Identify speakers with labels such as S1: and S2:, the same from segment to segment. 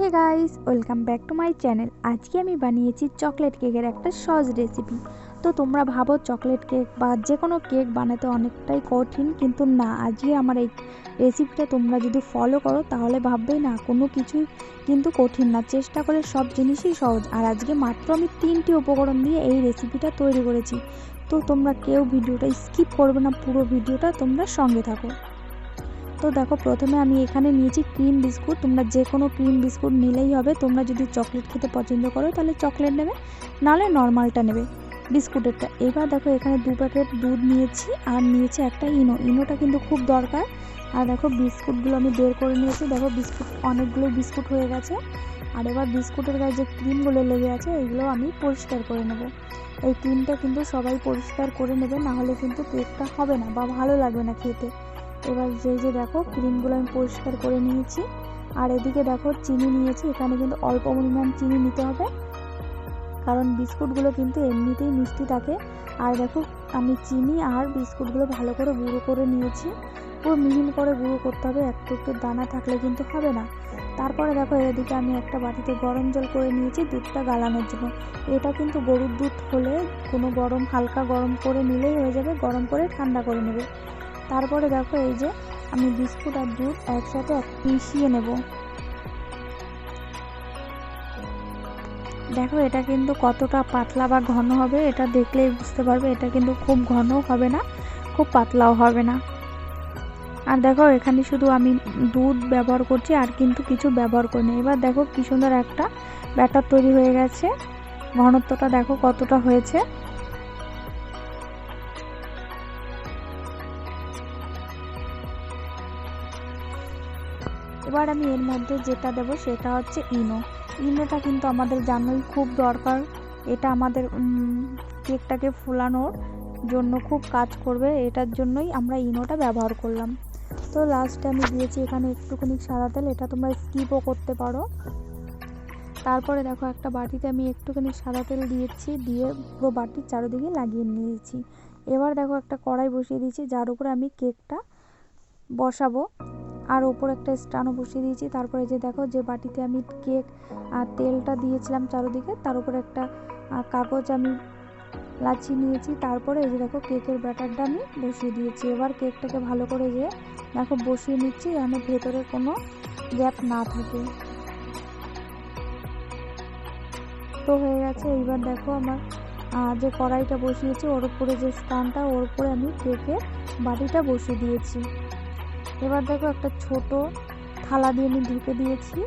S1: Hey guys welcome back to my channel আজকে আমি বানিয়েছি চকলেট কেকের একটা সহজ রেসিপি তো তোমরা ভাবো চকলেট কেক বা যে কোনো কেক বানাতে অনেকটাই কঠিন, কিন্তু না, আজকে আমার এই রেসিপিটা তোমরা যদি ফলো করো, তাহলে ভাববেই না, কোনো কিছুই কিন্তু কঠিন না। চেষ্টা করে সব জিনিসই সহজ। আর আজকে মাত্র আমি তিনটি উপকরণ দিয়ে এই রেসিপিটা তৈরি করেছি। তো তোমরা কেউ ভিডিওটা স্কিপ করবে না, পুরো ভিডিওটা তোমরা সঙ্গে থাকো। তো দেখো প্রথমে আমি এখানে নিয়েছি ক্রিম বিস্কুট। তোমরা যে কোনো ক্রিম বিস্কুট নিলেই হবে। তোমরা যদি চকলেট খেতে পছন্দ করো, তাহলে চকলেট নেবে, নাহলে নর্মালটা নেবে বিস্কুটেরটা। এবার দেখো এখানে দু প্যাকেট দুধ নিয়েছি আর নিয়েছি একটা ইনো। ইনোটা কিন্তু খুব দরকার। আর দেখো বিস্কুটগুলো আমি বের করে নিয়েছি। দেখো বিস্কুট, অনেকগুলো বিস্কুট হয়ে গেছে। আর এবার বিস্কুটের গায়ে যে ক্রিমগুলো লেগে আছে, এইগুলো আমি পরিষ্কার করে নেব। এই ক্রিমটা কিন্তু সবাই পরিষ্কার করে নেবে, নাহলে কিন্তু কেকটা হবে না বা ভালো লাগবে না খেতে। এবার যে যে দেখো ক্রিমগুলো আমি পরিষ্কার করে নিয়েছি, আর এদিকে দেখো চিনি নিয়েছি, এখানে কিন্তু অল্প পরিমাণ চিনি নিতে হবে, কারণ বিস্কুটগুলো কিন্তু এমনিতেই মিষ্টি থাকে। আর দেখো আমি চিনি আর বিস্কুটগুলো ভালো করে গুঁড়ো করে নিয়েছি, পুরো মিহিন করে গুঁড়ো করতে হবে, একটু একটু দানা থাকলে কিন্তু হবে না। তারপরে দেখো এদিকে আমি একটা বাটিতে গরম জল করে নিয়েছি, দুধটা গালানোর জন্য। এটা কিন্তু গরুর দুধ হলে কোনো গরম, হালকা গরম করে নিলেই হয়ে যাবে, গরম করে ঠান্ডা করে নেবে। তারপরে দেখো এই যে আমি বিস্কুট আর দুধ একসাথে মিশিয়ে নেব। দেখো এটা কিন্তু কতটা পাতলা বা ঘন হবে, এটা দেখলেই বুঝতে পারবে, এটা কিন্তু খুব ঘন হবে না, খুব পাতলাও হবে না। আর দেখো এখানে শুধু আমি দুধ ব্যবহার করছি, আর কিন্তু কিছু ব্যবহার করিনি। এবার দেখো কি সুন্দর একটা ব্যাটার তৈরি হয়ে গেছে। ঘনত্বটা দেখো কতটা হয়েছে। এবার আমি এর মধ্যে যেটা দেব সেটা হচ্ছে ইনো। ইনোটা কিন্তু আমাদের জানোই খুব দরকার। এটা আমাদের কেকটাকে ফুলানোর জন্য খুব কাজ করবে। এটার জন্যই আমরা ইনোটা ব্যবহার করলাম। তো লাস্টে আমি দিয়েছি এখানে একটুখানি সাদা তেল। এটা তোমরা স্কিপও করতে পারো। তারপরে দেখো একটা বাটিতে আমি একটুখানি সাদা তেল দিয়েছি। দিয়ে পুরো বাটির চারোদিকে লাগিয়ে নিয়েছি। এবার দেখো একটা কড়াই বসিয়ে দিয়েছি। যার উপরে আমি কেকটা বসাবো। আর ওপর একটা স্টানও বসিয়ে দিয়েছি। তারপরে যে দেখো, যে বাটিতে আমি কেক আর তেলটা দিয়েছিলাম চারিদিকে, তার উপরে একটা কাগজ আমি লাচি নিয়েছি। তারপরে এই যে দেখো, কেকের ব্যাটারটা আমি বসিয়ে দিয়েছি। এবার কেকটাকে ভালো করে যে দেখো, বসিয়ে নিচ্ছি যেন ভেতরে কোনো গ্যাপ না থাকে। তো হয়ে গেছে। এইবার দেখো আমার যে কড়াইটা বসিয়েছি, ওর উপরে যে স্টানটা ওর উপরে আমি কেকের বাটিটা বসিয়ে দিয়েছি। এবার দেখো একটা ছোট থালা দিয়ে আমি ঢেকে দিয়েছি।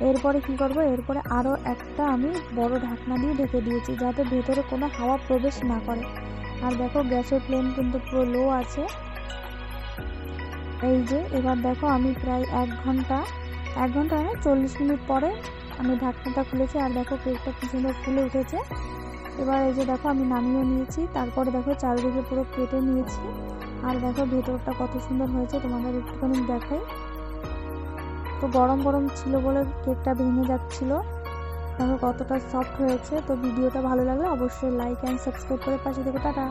S1: এরপরে কি করব? এরপরে আরও একটা আমি বড় ঢাকনা দিয়ে ঢেকে দিয়েছি যাতে ভেতরে কোনো হাওয়া প্রবেশ না করে। আর দেখো গ্যাসের ফ্লেম কিন্তু পুরো লো আছে। এই যে, এবার দেখো আমি প্রায় এক ঘণ্টা এক ঘণ্টা না চল্লিশ মিনিট পরে আমি ঢাকনাটা খুলেছি। আর দেখো কেকটা কি সুন্দর ফুলে উঠেছে। এবার এই যে দেখো আমি নামিয়ে নিয়েছি। তারপরে দেখো চারিদিকে পুরো কেটে নিয়েছি। আর দেখো ভেতরটা কত সুন্দর হয়েছে, তোমাদের একটুখানি দেখাই। তো গরম গরম ছিল বলে কেকটা ভেঙে যাচ্ছিল। দেখো কতটা সফট হয়েছে, তো ভিডিওটা ভালো লাগলে অবশ্যই লাইক অ্যান্ড সাবস্ক্রাইব করে পাশে থেকে, টাটা।